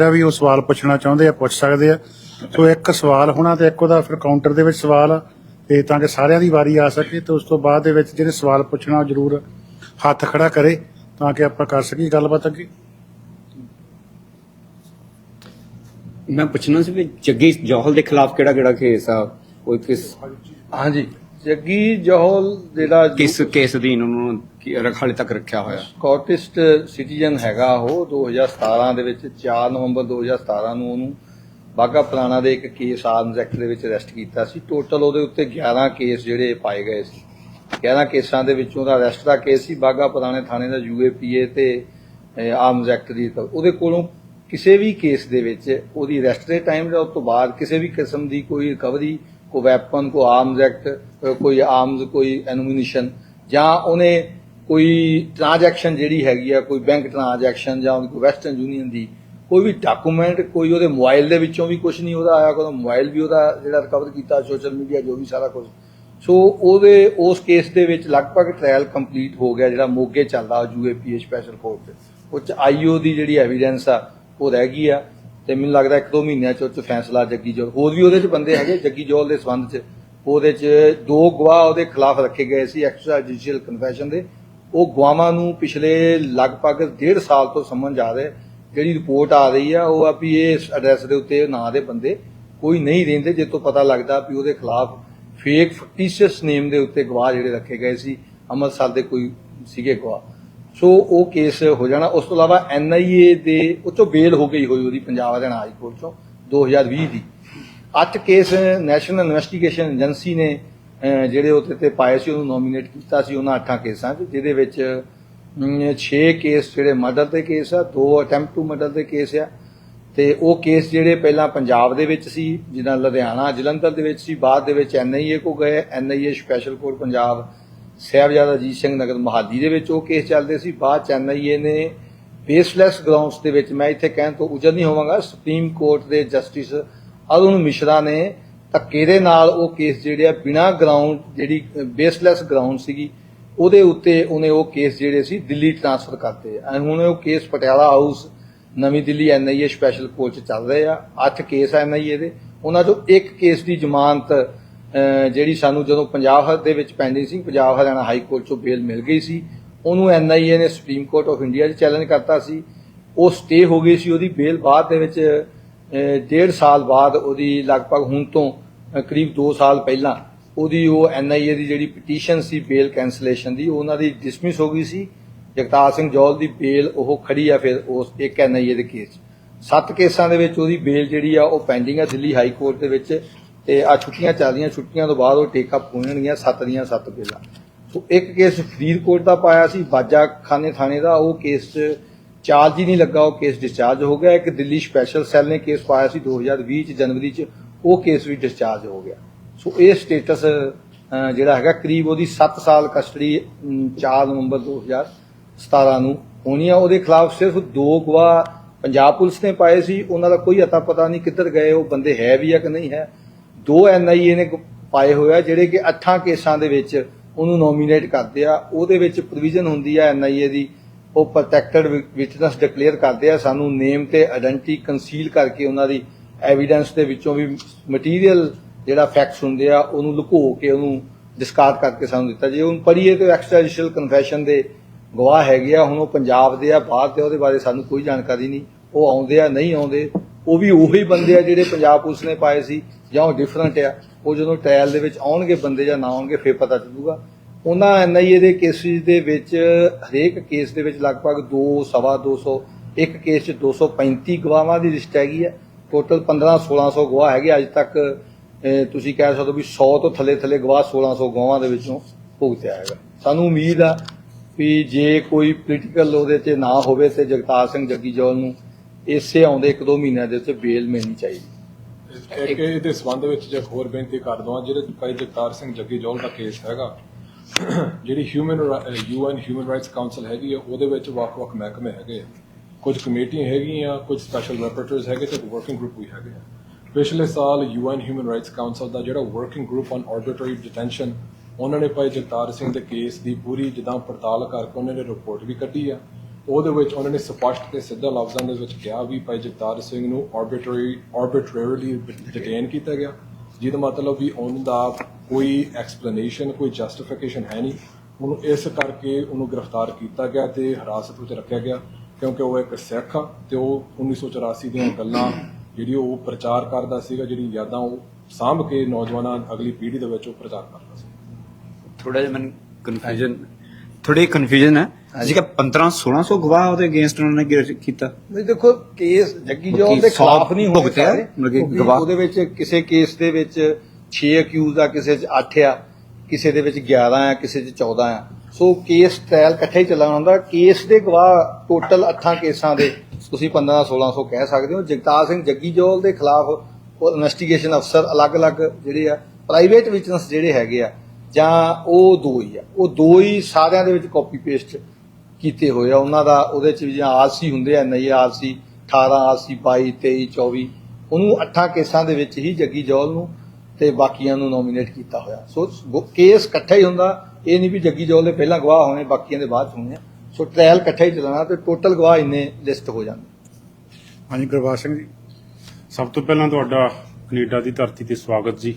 ਜਿਹੜਾ ਵੀ ਉਹ ਸਵਾਲ ਪੁੱਛਣਾ ਚਾਹੁੰਦੇ ਆ ਪੁੱਛ ਸਕਦੇ ਆ। ਸੋ ਇੱਕ ਸਵਾਲ ਹੋਣਾ ਤੇ ਇੱਕ ਉਹਦਾ ਫਿਰ ਕਾਊਂਟਰ ਦੇ ਵਿੱਚ ਸਵਾਲ ਤੇ ਤਾਂ ਕਿ ਸਾਰਿਆਂ ਦੀ ਵਾਰੀ ਆ ਸਕੇ ਤੇ ਉਸ ਤੋਂ ਬਾਅਦ ਦੇ ਵਿੱਚ ਜਿਹੜੇ ਸਵਾਲ ਪੁੱਛਣਾ ਉਹ ਜ਼ਰੂਰ ਹੱਥ ਖੜਾ ਕਰੇ ਤਾਂ ਕਿ ਆਪਾਂ ਕਰ ਸਕੀਏ ਗੱਲਬਾਤ ਅੱਗੇ। ਮੈਂ ਪੁੱਛਣਾ ਸੀ ਵੀ ਜੱਗੀ ਜੋਹਲ ਦੇ ਖਿਲਾਫ ਕਿਹੜਾ ਕਿਹੜਾ ਕੇਸ ਆ? ਕੋਈ ਕਿਸ ਹਾਂਜੀ। ਜੱਗੀ ਜੋਹਲ ਜਿਹੜਾ ਕਿਸ ਕੇਸ ਅਧੀਨ ਉਹਨੂੰ ਕੀ ਰੱਖ- ਹਾਲੇ ਤੱਕ ਰੱਖਿਆ ਹੋਇਆ? ਸਕਾਟਿਸਟ ਸਿਟੀਜ਼ਨ ਹੈਗਾ ਉਹ 2017 ਦੇ ਵਿੱਚ 4 ਨਵੰਬਰ 2017 ਨੂੰ ਉਹਨੂੰ ਬਾਗਾ ਪੁਰਾਣਾ ਦੇ ਇੱਕ ਕੇਸ ਆਰਮਸ ਐਕਟ ਦੇ ਵਿੱਚ ਅਰੈਸਟ ਕੀਤਾ ਸੀ। ਟੋਟਲ ਉਹਦੇ ਉੱਤੇ 11 ਕੇਸ ਜਿਹੜੇ ਪਾਏ ਗਏ ਸੀ। 11 ਕੇਸਾਂ ਦੇ ਵਿੱਚੋਂ ਦਾ ਅਰੈਸਟ ਦਾ ਕੇਸ ਸੀ ਬਾਗਾ ਪੁਰਾਣੇ ਥਾਣੇ ਦਾ ਯੂਏਪੀਏ ਤੇ ਆਰਮਸ ਐਕਟ ਦੀ ਤਾਂ ਉਹਦੇ ਕੋਲੋਂ ਕਿਸੇ ਵੀ ਕੇਸ ਦੇ ਵਿੱਚ ਉਹਦੀ ਅਰੈਸਟ ਦੇ ਟਾਈਮ ਜਾਂ ਉਸ ਤੋਂ ਬਾਅਦ ਕਿਸੇ ਵੀ ਕਿਸਮ ਦੀ ਕੋਈ ਰਿਕਵਰੀ ਕੋਈ ਵੈਪਨ ਕੋਈ ਆਰਮਸ ਐਕਟ ਕੋਈ ਆਰਮਸ ਕੋਈ ਐਨੂਮੀਨੇਸ਼ਨ, ਜਾਂ ਉਹਨੇ ਕੋਈ ਟ੍ਰਾਂਜੈਕਸ਼ਨ ਜਿਹੜੀ ਹੈਗੀ ਆ, ਕੋਈ ਬੈਂਕ ਟ੍ਰਾਂਜੈਕਸ਼ਨ ਜਾਂ ਕੋਈ ਵੈਸਟਰਨ ਯੂਨੀਅਨ ਦੀ, ਕੋਈ ਵੀ ਡਾਕੂਮੈਂਟ, ਕੋਈ ਉਹਦੇ ਮੋਬਾਈਲ ਦੇ ਵਿੱਚੋਂ ਵੀ ਕੁਝ ਨਹੀਂ ਉਹਦਾ ਆਇਆ, ਕੋਈ ਮੋਬਾਈਲ ਵੀ ਉਹਦਾ ਜਿਹੜਾ ਰਿਕਵਰ ਕੀਤਾ, ਸੋਸ਼ਲ ਮੀਡੀਆ, ਜੋ ਵੀ ਸਾਰਾ ਕੁਝ ਸੋ ਉਹਦੇ, ਉਸ ਕੇਸ ਦੇ ਵਿੱਚ ਲਗਭਗ ਟ੍ਰਾਇਲ ਕੰਪਲੀਟ ਹੋ ਗਿਆ, ਜਿਹੜਾ ਮੋਗੇ ਚੱਲਦਾ ਯੂਏਪੀਏ ਸਪੈਸ਼ਲ ਕੋਰਟ 'ਚ ਉਹ 'ਚ ਆਈਓ ਦੀ ਜਿਹੜੀ ਐਵੀਡੈਂਸ ਆ, ਉਹ ਰਹਿ ਗਈ ਆ। ਤੇ ਮੈਨੂੰ ਲੱਗਦਾ ਇੱਕ ਦੋ ਮਹੀਨਿਆਂ 'ਚ ਉਹ 'ਚ ਫੈਸਲਾ ਜੱਗੀ ਜੋਲ ਹੋਰ ਵੀ ਉਹਦੇ 'ਚ ਬੰਦੇ ਹੈਗੇ ਜੱਗੀ ਜੋਲ ਦੇ ਸੰਬੰਧ 'ਚ। ਉਹਦੇ 'ਚ ਦੋ ਗਵਾਹ ਉਹਦੇ ਖਿਲਾਫ ਰੱਖੇ ਗਏ ਸੀ ਐਕਸਟਰਾ ਜੁਡੀਸ਼ੀਅਲ ਕਨਫੈਸ਼ਨ ਦੇ। ਉਹ ਗਵਾਹਾਂ ਨੂੰ ਪਿਛਲੇ ਲਗਭਗ ਡੇਢ ਸਾਲ ਤੋਂ ਸਮਝ ਆ ਰਹੇ। ਜਿਹੜੀ ਰਿਪੋਰਟ ਆ ਰਹੀ ਆ, ਉਹ ਆ ਵੀ ਇਸ ਐਡਰੈਸ ਦੇ ਉੱਤੇ ਨਾਂ ਦੇ ਬੰਦੇ। ਕੋਈ ਨਹੀਂ ਰਹਿੰਦੇ, ਜੇ ਤੋਂ ਪਤਾ ਲੱਗਦਾ ਵੀ ਉਹਦੇ ਖਿਲਾਫ ਫੇਕ ਫਟੀਸ਼ੀਅਸ ਨੇਮ ਦੇ ਉੱਤੇ ਗਵਾਹ ਜਿਹੜੇ ਰੱਖੇ ਗਏ ਸੀ। ਅੰਮ੍ਰਿਤਸਰ ਦੇ ਕੋਈ ਸੀਗੇ ਗਵਾਹ ਸੋ ਉਹ ਕੇਸ ਹੋ ਜਾਣਾ। ਉਸ ਤੋਂ ਇਲਾਵਾ ਐਨਆਈਏ ਦੇ ਉੱਚੋਂ ਬੇਲ ਹੋ ਗਈ ਹੋਈ ਉਹਦੀ ਪੰਜਾਬ ਹਰਿਆਣਾ ਹਾਈ ਕੋਰਟ ਚੋਂ 2020 ਦੀ। ਅੱਠ ਕੇਸ ਨੈਸ਼ਨਲ ਇਨਵੈਸਟੀਗੇਸ਼ਨ ਏਜੰਸੀ ਨੇ ਜਿਹੜੇ ਉਹਦੇ ਤੇ ਪਾਏ ਸੀ, ਉਹਨੂੰ ਨੋਮੀਨੇਟ ਕੀਤਾ ਸੀ ਉਹਨਾਂ ਅੱਠਾਂ ਕੇਸਾਂ 'ਚ, ਜਿਹਦੇ ਵਿੱਚ 6 ਕੇਸ ਜਿਹੜੇ ਮਰਡਰ ਦੇ ਕੇਸ ਆ, ਦੋ ਅਟੈਂਪਟ ਟੂ ਮਰਡਰ ਦੇ ਕੇਸ ਆ, ਤੇ ਉਹ ਕੇਸ ਜਿਹੜੇ ਪਹਿਲਾਂ ਪੰਜਾਬ ਦੇ ਵਿੱਚ ਸੀ, ਜਿੱਦਾਂ ਲੁਧਿਆਣਾ, ਜਲੰਧਰ ਦੇ ਵਿੱਚ ਸੀ, ਬਾਅਦ ਦੇ ਵਿੱਚ ਐਨਆਈਏ ਕੋ ਗਏ NIA special court Punjab Sahibzada Ajit Singh Nagar Mohali ਦੇ ਵਿੱਚ ਉਹ ਕੇਸ ਚੱਲਦੇ ਸੀ। ਬਾਅਦ ਚ ਐਨਆਈਏ ਨੇ ਬੇਸਲੈਸ ਗਰਾਊਂਡਸ ਦੇ ਵਿੱਚ ਮੈਂ ਇੱਥੇ ਕਹਿਣ ਤੋਂ ਉਜਰ ਨਹੀਂ ਹੋਵਾਂਗਾ, ਸੁਪਰੀਮ ਕੋਰਟ ਦੇ ਜਸਟਿਸ ਅਰੁਣ ਮਿਸ਼ਰਾ ਨੇ ਧੱਕੇ ਦੇ ਨਾਲ ਉਹ ਕੇਸ ਜਿਹੜੇ ਬਿਨਾ ਗਰਾਊਂਡ ਜਿਹੜੀ ਬੇਸਲੈਸ ਗਰਾਊਂਡ ਸੀਗੀ, ਉਹਦੇ ਉੱਤੇ ਉਹਨੇ ਉਹ ਕੇਸ ਜਿਹੜੇ ਸੀ, ਦਿੱਲੀ ਟ੍ਰਾਂਸਫਰ ਕਰਤੇ। ਆ ਹੁਣ ਉਹ ਕੇਸ ਪਟਿਆਲਾ ਹਾਊਸ ਨਵੀਂ ਦਿੱਲੀ ਐਨਆਈਏ ਸਪੈਸ਼ਲ ਕੋਰਟ ਚ ਚੱਲ ਰਹੇ ਆ। ਅੱਠ ਕੇਸ ਆ ਐਨਆਈਏ ਦੇ। ਉਹਨਾਂ ਚੋਂ ਇੱਕ ਕੇਸ ਦੀ ਜ਼ਮਾਨਤ ਜਿਹੜੀ ਸਾਨੂੰ ਜਦੋਂ ਪੰਜਾਬ ਦੇ ਵਿੱਚ ਪੈਂਡਿੰਗ ਸੀ ਪੰਜਾਬ ਹਰਿਆਣਾ ਹਾਈ ਕੋਰਟ ਚੋਂ ਬੇਲ ਮਿਲ ਗਈ ਸੀ ਉਹਨੂੰ ਐਨਆਈਏ ਨੇ ਸੁਪਰੀਮ ਕੋਰਟ ਆਫ ਇੰਡੀਆ 'ਚ ਚੈਲੰਜ ਕਰਤਾ ਸੀ। ਉਹ ਸਟੇ ਹੋ ਗਈ ਸੀ ਉਹਦੀ ਬੇਲ ਬਾਅਦ ਦੇ ਵਿੱਚ ਅਹ, ਡੇਢ ਸਾਲ ਬਾਅਦ ਉਹਦੀ ਲਗਭਗ ਹੁਣ ਤੋਂ ਕਰੀਬ 2 ਸਾਲ ਪਹਿਲਾਂ ਉਹਦੀ ਉਹ ਐਨਆਈਏ ਦੀ ਜਿਹੜੀ ਪਟੀਸ਼ਨ ਸੀ ਬੇਲ ਕੈਂਸਲੇਸ਼ਨ ਦੀ ਉਹਨਾਂ ਦੀ ਡਿਸਮਿਸ ਹੋ ਗਈ ਸੀ। ਜਗਤਾਰ ਸਿੰਘ ਜੌਲ ਦੀ ਬੇਲ ਉਹ ਖੜੀ ਆ ਫਿਰ ਉਸ ਇੱਕ ਐਨਆਈਏ ਦੇ ਕੇਸ 'ਚ। ਸੱਤ ਕੇਸਾਂ ਦੇ ਵਿੱਚ ਉਹਦੀ ਬੇਲ ਜਿਹੜੀ ਆ ਉਹ ਪੈਂਡਿੰਗ ਆ ਦਿੱਲੀ ਹਾਈ ਕੋਰਟ ਦੇ ਵਿੱਚ। ਤੇ ਆ ਛੁੱਟੀਆਂ ਚੱਲਦੀਆਂ, ਛੁੱਟੀਆਂ ਤੋਂ ਬਾਅਦ ਉਹ ਟੇਕ ਅਪ ਹੋਣਗੀਆਂ ਸੱਤ ਦੀਆਂ ਸੱਤ ਬੇਲਾਂ ਸੋ ਇੱਕ ਕੇਸ ਫਰੀਦਕੋਟ ਦਾ ਪਾਇਆ ਸੀ ਬਾਜਾ ਖਾਨੇ ਥਾਣੇ ਦਾ, ਉਹ ਕੇਸ 'ਚ ਚਾਰਜ ਹੀ ਨਹੀਂ ਲੱਗਾ, ਉਹ ਕੇਸ ਡਿਸਚਾਰਜ ਹੋ ਗਿਆ। ਇੱਕ ਦਿੱਲੀ ਸਪੈਸ਼ਲ ਸੈੱਲ ਨੇ ਕੇਸ ਪਾਇਆ ਸੀ 2020 ਚ, ਜਨਵਰੀ 'ਚ, ਉਹ ਕੇਸ ਵੀ ਡਿਸਚਾਰਜ ਹੋ ਗਿਆ। ਸੋ ਇਹ ਸਟੇਟਸ ਜਿਹੜਾ ਹੈਗਾ, ਕਰੀਬ ਉਹਦੀ 7 ਸਾਲ ਕਸਟਡੀ 4 ਨਵੰਬਰ 2017 ਨੂੰ ਹੋਣੀ ਆ। ਉਹਦੇ ਖਿਲਾਫ ਸਿਰਫ ਦੋ ਗਵਾਹ ਪੰਜਾਬ ਪੁਲਿਸ ਨੇ ਪਾਏ ਸੀ। ਉਹਨਾਂ ਦਾ ਕੋਈ ਅਤਾ ਪਤਾ ਨਹੀਂ ਕਿੱਧਰ ਗਏ, ਉਹ ਬੰਦੇ ਹੈ ਵੀ ਆ ਕਿ ਨਹੀਂ ਹੈ। ਦੋ ਐਨਆਈਏ ਨੇ ਪਾਏ ਹੋਏ ਆ, ਜਿਹੜੇ ਕਿ ਅੱਠਾਂ ਕੇਸਾਂ ਦੇ ਵਿੱਚ ਉਹਨੂੰ ਨੋਮੀਨੇਟ ਕਰਦੇ ਆ। ਉਹਦੇ ਵਿੱਚ ਪ੍ਰੋਵੀਜ਼ਨ ਹੁੰਦੀ ਆ ਐਨਆਈਏ ਦੀ। ਉਹ ਪ੍ਰੋਟੈਕਟਡ ਵਿਟਨੈਸ ਡਿਕਲੇਅਰ ਕਰਦੇ ਆ। ਸਾਨੂੰ ਨੇਮ ਤੇ ਆਇਡੈਂਟੀ ਕੰਸੀਲ ਕਰਕੇ ਉਹਨਾਂ ਦੀ ਐਵੀਡੈਂਸ ਦੇ ਵਿੱਚੋਂ ਵੀ ਮਟੀਰੀਅਲ ਜਿਹੜਾ ਫੈਕਟਸ ਹੁੰਦੇ ਆ, ਉਹਨੂੰ ਲੁਕੋ ਕੇ ਉਹਨੂੰ ਡਿਸਕਾਰਡ ਕਰਕੇ ਸਾਨੂੰ ਦਿੱਤਾ। ਜੇ ਹੁਣ ਪੜੀਏ ਤੇ ਐਕਸਟ੍ਰਾਜੀਸ਼ੀਅਲ ਕਨਫੈਸ਼ਨ ਦੇ ਗਵਾਹ ਹੈਗੇ ਆ, ਹੁਣ ਉਹ ਪੰਜਾਬ ਦੇ ਆ, ਬਾਹਰ ਤੇ ਉਹਦੇ ਬਾਰੇ ਸਾਨੂੰ ਕੋਈ ਜਾਣਕਾਰੀ ਨਹੀਂ। ਉਹ ਆਉਂਦੇ ਆ, ਨਹੀਂ ਆਉਂਦੇ। ਉਹ ਵੀ ਉਹੀ ਬੰਦੇ ਆ ਜਿਹੜੇ ਪੰਜਾਬ ਪੁਲਿਸ ਨੇ ਪਾਏ ਸੀ। ਜਾਂ ਉਹ ਡਿਫਰੈਂਟ ਆ, ਉਹ ਜਦੋਂ ਟ੍ਰਾਇਲ ਦੇ ਵਿੱਚ ਆਉਣਗੇ ਬੰਦੇ ਜਾਂ ਨਾ ਆਉਣਗੇ, ਫੇਰ ਪਤਾ ਚੱਲੂਗਾ। ਉਹਨਾਂ ਐਨਆਈਏ ਦੇ ਕੇਸਿਸ ਦੇ ਵਿੱਚ ਹਰੇਕ ਕੇਸ ਦੇ ਵਿੱਚ ਲਗਭਗ 2 ਸਵਾ 200 ਇੱਕ ਕੇਸ 'ਚ 235 ਗਵਾਹਾਂ ਦੀ ਲਿਸਟ ਹੈਗੀ ਹੈ ਟੋਟਲ 15 1600 ਗਵਾਹ ਹੈਗੇ ਅੱਜ ਤੱਕ ਤੁਸੀਂ ਕਹਿ ਸਕਦੇ ਹੋ ਵੀ 100 ਤੋਂ ਥੱਲੇ ਥੱਲੇ ਗਵਾਹ 1600 ਗਵਾਹਾਂ ਦੇ ਵਿੱਚੋਂ ਭੁਗਤਿਆ ਹੈਗਾ। ਸਾਨੂੰ ਉਮੀਦ ਆ ਵੀ ਜੇ ਕੋਈ ਪੋਲੀਟੀਕਲ ਉਹਦੇ 'ਚ ਨਾ ਹੋਵੇ ਤੇ ਜਗਤਾਰ ਸਿੰਘ ਜੱਗੀ ਜੋਲ ਨੂੰ ਇਸੇ ਆਉਂਦੇ ਇੱਕ ਦੋ ਮਹੀਨਿਆਂ ਦੇ ਉੱਤੇ ਬੇਲ ਮਿਲਣੀ ਚਾਹੀਦੀ। ਇੱਕ ਇਹਦੇ ਸੰਬੰਧ ਵਿੱਚ ਜੇ ਹੋਰ ਬੇਨਤੀ ਕਰ ਦਵਾਂ ਜਿਹੜੇ ਭਾਈ ਜਗਤਾਰ ਸਿੰਘ ਜੱਗੀ ਜੋਲ ਦਾ ਕੇਸ ਹੈਗਾ। ਜਿਹੜੀ human UN human rights council ਹੈਗੀ ਆ, ਉਹਦੇ ਵਿੱਚ ਵੱਖ-ਵੱਖ ਮਹਿਕਮੇ ਹੈਗੇ ਆ। ਕੁਝ ਕਮੇਟੀਆਂ ਹੈਗੀਆਂ, ਕੁਝ ਸਪੈਸ਼ਲ ਰੈਪੋਰਟਰਸ ਹੈਗੇ ਤੇ ਵਰਕਿੰਗ ਗਰੁੱਪ ਵੀ ਹੈਗੇ ਆ। ਪਿਛਲੇ ਸਾਲ ਯੂਐਨ ਹਿਊਮਨ ਰਾਈਟਸ ਕਾਉਂਸਲ ਦਾ ਜਿਹੜਾ working group on arbitrary detention ਉਹਨਾਂ ਨੇ ਭਾਈ ਜਗਤਾਰ ਸਿੰਘ ਦੇ ਕੇਸ ਦੀ ਪੂਰੀ ਜਿੱਦਾਂ ਪੜਤਾਲ ਕਰਕੇ ਉਹਨਾਂ ਨੇ ਰਿਪੋਰਟ ਵੀ ਕੱਢੀ ਆ। ਉਹਦੇ ਵਿੱਚ ਉਹਨਾਂ ਨੇ ਸਪਸ਼ਟ ਤੇ ਸਿੱਧਾ ਲਫ਼ਜ਼ਾਂ ਦੇ ਵਿੱਚ ਕਿਹਾ ਵੀ ਭਾਈ ਜਗਤਾਰ ਸਿੰਘ ਨੂੰ ਆਰਬਿਟਰੀ ਆਰਬਿਟਰਰੀਲੀ ਡਿਟੇਨ ਕੀਤਾ ਗਿਆ ਜਿਹਦਾ ਮਤਲਬ ਵੀ ਉਹਨਾਂ ਦਾ ਕੋਈ ਐਕਸਪਲੇਨੇਸ਼ਨ ਕੋਈ ਜਸਟੀਫਿਕੇਸ਼ਨ ਹੈ ਨਹੀਂ। ਉਹਨੂੰ ਇਸ ਕਰਕੇ ਉਹਨੂੰ ਗ੍ਰਿਫਤਾਰ ਕੀਤਾ ਗਿਆ ਤੇ ਹਿਰਾਸਤ ਵਿੱਚ ਰੱਖਿਆ ਗਿਆ ਕਿਉਂਕਿ ਉਹ ਇੱਕ ਸਿੱਖ ਆ ਤੇ ਉਹ 1984 ਦੀਆਂ ਗੱਲਾਂ ਜਿਹੜੀ ਉਹ ਪ੍ਰਚਾਰ ਕਰਦਾ ਸੀਗਾ ਜਿਹੜੀ ਯਾਦਾਂ ਉਹ ਸਾਂਭ ਕੇ ਨੌਜਵਾਨਾਂ ਅਗਲੀ ਪੀੜ੍ਹੀ ਦੇ ਵਿੱਚ ਉਹ ਪ੍ਰਚਾਰ ਕਰਦਾ ਸੀ। ਥੋੜਾ ਜਿਹਾ ਮੈਨੂੰ ਕਨਫਿਊਜ਼ਨ ਥੋੜੀ ਕਨਫਿਊਜ਼ਨ ਹੈ। ਜਿਹੜਾ 15 1600 ਗਵਾਹ ਉਹਦੇ ਅਗੇਂਸਟ ਉਹਨਾਂ ਨੇ ਗਿਰ- ਕੀਤਾ। ਨਹੀਂ ਦੇਖੋ ਕੇਸ ਜੱਗੀ ਕੀ ਦੇ ਖਿਲਾਫ ਨਹੀਂ ਹੋਏ? ਸਾਰੇ। ਗਵਾਹ- ਉਹਦੇ ਵਿੱਚ ਕਿਸੇ ਕੇਸ ਦੇ ਵਿੱਚ 6 ਅਕਿਊਜ਼ ਆ ਕਿਸੇ 'ਚ 8 ਆ ਕਿਸੇ ਦੇ ਵਿੱਚ 11 ਆ ਕਿਸੇ 'ਚ 14 ਆ। ਸੋ ਕੇਸ ਟ੍ਰਾਇਲ ਇਕੱਠਾ ਹੀ ਚੱਲਣਾ ਹੁੰਦਾ ਕੇਸ ਦੇ ਗਵਾਹ ਟੋਟਲ 8 ਕੇਸਾਂ ਦੇ ਤੁਸੀਂ 15 1600 ਕਹਿ ਸਕਦੇ ਹੋ। ਜਗਤਾਰ ਸਿੰਘ ਜੱਗੀ ਜੋਲ ਦੇ ਖਿਲਾਫ ਉਹ ਇਨਵੈਸਟੀਗੇਸ਼ਨ ਅਫਸਰ ਅਲੱਗ-ਅਲੱਗ ਜਿਹੜੇ ਆ ਪ੍ਰਾਈਵੇਟ ਵਿਟਨੈਸ ਜਿਹੜੇ ਹੈਗੇ ਆ ਜਾਂ ਉਹ ਦੋ ਹੀ ਆ। ਉਹ ਦੋ ਹੀ ਸਾਰਿਆਂ ਦੇ ਵਿੱਚ ਕਾਪੀ ਪੇਸਟ ਕੀਤੇ ਹੋਏ ਆ ਉਹਨਾਂ ਦਾ ਉਹਦੇ ਚ ਵੀ ਜਾਂ ਆਲਸੀ ਹੁੰਦੇ ਆ ਨਹੀਂ ਆਲਸੀ 18 ਆਲਸੀ 22 23 24 ਉਹਨੂੰ ਅੱਠਾਂ ਕੇਸਾਂ ਦੇ ਵਿੱਚ ਹੀ ਜੱਗੀ ਜੌਲ ਨੂੰ ਤੇ ਬਾਕੀਆਂ ਨੂੰ ਨੋਮੀਨੇਟ ਕੀਤਾ ਹੋਇਆ। ਸੋ ਕੇਸ ਇਕੱਠਾ ਹੀ ਹੁੰਦਾ ਇਹ ਨਹੀਂ ਵੀ ਜੱਗੀ ਜੌਲ ਦੇ ਪਹਿਲਾਂ ਗਵਾਹ ਹੋਣੇ ਬਾਕੀਆਂ ਦੇ ਬਾਅਦ ਹੋਣੇ ਆ। ਸੋ ਟ੍ਰਾਇਲ ਇਕੱਠਾ ਹੀ ਚੱਲਣਾ ਤੇ ਟੋਟਲ ਗਵਾਹ ਇੰਨੇ ਲਿਸਟ ਹੋ ਜਾਂਦੇ। ਹਾਂਜੀ ਗੁਰਬਾਜ ਸਿੰਘ ਜੀ ਸਭ ਤੋਂ ਪਹਿਲਾਂ ਤੁਹਾਡਾ ਕੈਨੇਡਾ ਦੀ ਧਰਤੀ ਤੇ ਸਵਾਗਤ ਜੀ।